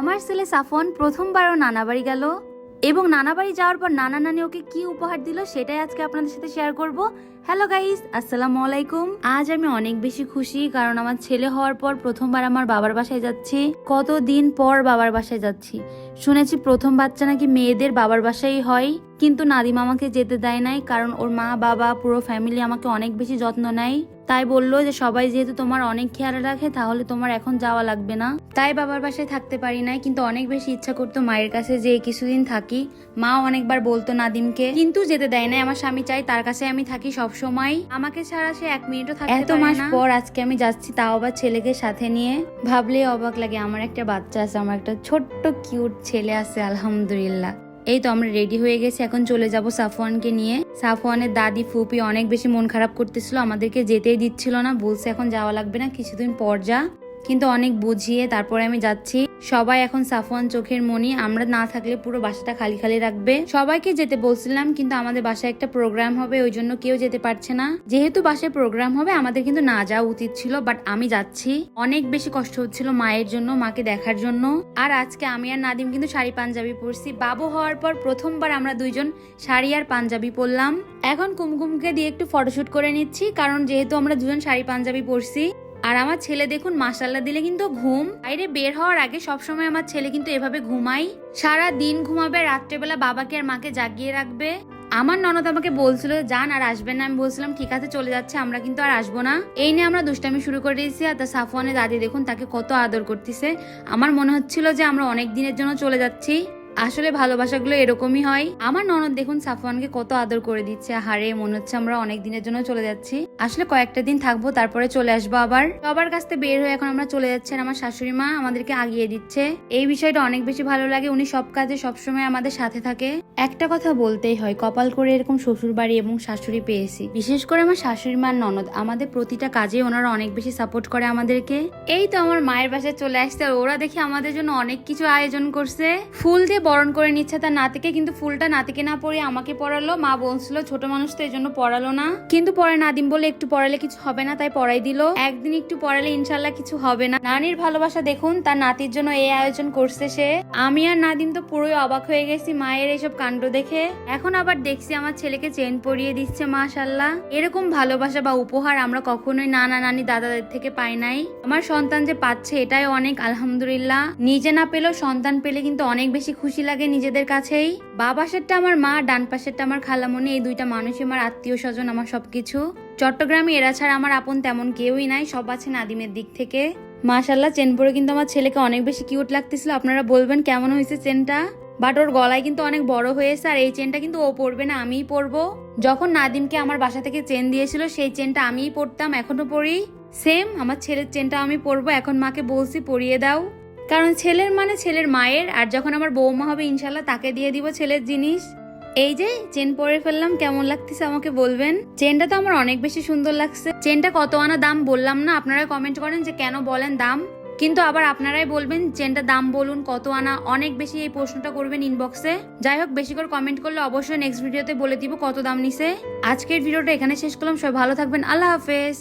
আমার ছেলে সাফন প্রথমবারও নানা বাড়ি গেল এবং নানা বাড়ি যাওয়ার পর নানা নানি ওকে কি উপহার দিল সেটাই আজকে আপনাদের সাথে শেয়ার করব। হ্যালো গাইস আসসালামু আলাইকুম। আজ আমি অনেক বেশি খুশি কারণ আমার ছেলে হওয়ার পর প্রথমবার আমার বাবার বাসায় যাচ্ছি। কতদিন পর বাবার বাসায় যাচ্ছি? শুনেছি প্রথম বাচ্চা নাকি মেয়েদের বাবার বাসায় হয়। কিন্তু নাদিম আমাকে যেতে দেয় নাই কারণ ওর মা বাবা পুরো ফ্যামিলি আমাকে অনেক বেশি যত্ন নেয়। তাই বলল যে সবাই যেহেতু তোমার অনেক খেয়াল রাখে তাহলে তোমার এখন যাওয়া লাগবে না। তাই বাবার বাসায় থাকতে পারি নাই কিন্তু অনেক বেশি ইচ্ছা করতো মায়ের কাছে যে কিছুদিন থাকি। মা অনেকবার বলতো নাদিমকে কিন্তু যেতে দেয় না আমার স্বামী চাই তার কাছে আমি থাকি সব সময়। আমাকে ছাড়া সে এক মিনিটও থাকে এত মাস পর আজকে আমি যাচ্ছি তাও আবার ছেলেকে সাথে নিয়ে। ভাবলেই অবাক লাগে আমার একটা বাচ্চা আছে আমার একটা ছোট্ট কিউট ছেলে আছে আলহামদুলিল্লাহ। এই তো আমরা রেডি হয়ে গেছি, এখন চলে যাব সাফওয়ানকে নিয়ে। সাফওয়ানের দাদি ফুপি অনেক বেশি মন খারাপ করতেছিল, আমাদেরকে যেতেই দিচ্ছিল না, বলছে এখন যাওয়া লাগবে না, কিছুদিন পর যা। কিন্তু অনেক বুঝিয়ে তারপরে আমি যাচ্ছি। সবাই এখন সাফওয়ান চোখের মনি, আমরা না থাকলে পুরো বাসাটা খালি খালি রাখবে। সবাইকে যেতে বলছিলাম, কিন্তু আমাদের বাসায় একটা প্রোগ্রাম হবে, ওই জন্য কেউ যেতে পারছে না। যেহেতু বাসায় প্রোগ্রাম হবে, আমাদের কিন্তু না যাওয়া উচিত ছিল বাট আমি যাচ্ছি। অনেক বেশি কষ্ট হচ্ছিল মায়ের জন্য, মাকে দেখার জন্য। আর আজকে আমি আর নাদিম কিন্তু শাড়ি পাঞ্জাবি পরছি। বাবু হওয়ার পর প্রথমবার আমরা দুইজন শাড়ি আর পাঞ্জাবি পরলাম। এখন কুমকুমকে দিয়ে একটু ফটোশুট করে নিচ্ছি, কারণ যেহেতু আমরা দুজন শাড়ি পাঞ্জাবি পরছি আর আমার ছেলে দেখুন মাসাল্লা দিলে কিন্তু ঘুম। বাইরে বের হওয়ার আগে সবসময় আমার ছেলে কিন্তু এভাবে ঘুমাই। সারা দিন ঘুমাবে, রাত্রেবেলা বাবাকে আর মাকে জাগিয়ে রাখবে। আমার ননদ আমাকে বলছিল, যান আর আসবেন না। আমি বলছিলাম, ঠিক আছে, চলে যাচ্ছে, আমরা কিন্তু আর আসব না। এই নিয়ে আমরা দুষ্টামি শুরু করে দিয়েছি আর তা সাফওয়ানের দাদি দেখুন, তাকে কত আদর করতেছে। আমার মনে হচ্ছিল যে আমরা অনেক দিনের জন্য চলে যাচ্ছি। আসলে ভালোবাসাগুলো এরকমই হয়। আমার ননদ দেখুন সাফওয়ানকে কত আদর করে দিচ্ছে। হারে মনে হচ্ছে আমরা অনেক দিনের জন্য চলে যাচ্ছি। আসলে কয়েকটা দিন থাকব, তারপরে চলে আসব আবার। সবার কাছ থেকে বের হয়ে এখন আমরা চলে যাচ্ছি আর আমার শাশুড়ি মা আমাদেরকে আগিয়ে দিচ্ছে। এই বিষয়টা অনেক বেশি ভালো লাগে, উনি সব কাজে সবসময় আমাদের সাথে থাকে। একটা কথা বলতেই হয়, কপাল করে এরকম শ্বশুর বাড়ি এবং শাশুড়ি পেয়েছি। বিশেষ করে আমার শাশুড়ি মার ননদ, আমাদের প্রতিটা কাজে ওনারা অনেক বেশি সাপোর্ট করে আমাদেরকে। এই তো আমার মায়ের বাসায় চলে আসছে ওরা দেখি আমাদের জন্য অনেক কিছু আয়োজন করছে। ফুল দিয়ে বরণ করে নিচ্ছে তার নাতিকে, কিন্তু ফুলটা নাতিকে না পরিয়ে আমাকে পড়ালো। মা বলছিল, ছোট মানুষ তো এই জন্য পড়ালো না। কিন্তু পরে নাদিম বলে একটু পড়ালে কিছু হবে না। তাই পড়াই দিল। একদিন একটু পড়ালে ইনশাল্লাহ কিছু হবে না। নানির ভালোবাসা দেখুন, তার নাতির জন্য এই আয়োজন করছে সে। আমি আর নাদিম তো পুরোই অবাক হয়ে গেছি মায়ের এইসব কাণ্ড দেখে। এখন আবার দেখছি আমার ছেলেকে চেন পরিয়ে দিচ্ছে মাশাল্লাহ এরকম ভালোবাসা বা উপহার আমরা কখনোই নানা নানি দাদাদের থেকে পাই নাই। আমার সন্তান যে পাচ্ছে এটাই অনেক, আলহামদুলিল্লাহ। নিজে না পেলেও সন্তান পেলে কিন্তু অনেক বেশি খুশি লাগে নিজেদের কাছেই? বা পাশেরটা আমার মা, ডান পাশেরটা আমার খালামণি, এই দুইটা মানুষই আমার আত্মীয় স্বজন, আমার সবকিছু। চট্টগ্রামে এরা ছাড়া আমার আপন তেমন কেউই নাই, সব আছে নাদিমের দিক থেকে। মাশাল্লাহ চেন পরে কিন্তু আমার ছেলেকে অনেক বেশি কিউট লাগতেছিল, আপনারা বলবেন কেমন হয়েছে চেনটা? বাট ওর গলায় কিন্তু অনেক বড় হয়েছে, আর এই চেনটা কিন্তু ও পরবে না, আমিই পরবো। যখন নাদিমকে আমার বাসা থেকে চেন দিয়েছিল, সেই চেনটা আমিই পরতাম, এখনও পরি। সেম, আমার ছেলের চেনটা আমি পরবো, এখন মাকে বলছি পরিয়ে দাও। কারণ ছেলের মানে ছেলের মায়ের, আর যখন আমার বৌমা হবে, ইনশাল্লাহ তাকে দিয়ে দিব ছেলের জিনিস। এই যে, চেন পরে ফেললাম, কেমন লাগতেছে আমাকে বলবেন? চেনটা তো আমার অনেক বেশি সুন্দর লাগছে। চেনটা কত আনা দাম বললাম না, আপনারা কমেন্ট করেন যে কেন বলেন দাম। কিন্তু আবার আপনারাই বলবেন, চেনটা দাম বলুন, কত আনা, অনেক বেশি এই প্রশ্নটা করবেন ইনবক্সে যাই হোক, বেশি করে কমেন্ট করলে অবশ্যই নেক্সট ভিডিওতে বলে দিব কত দাম নিছে। আজকের ভিডিওটা এখানে শেষ করলাম, সবাই ভালো থাকবেন, আল্লাহ হাফেজ।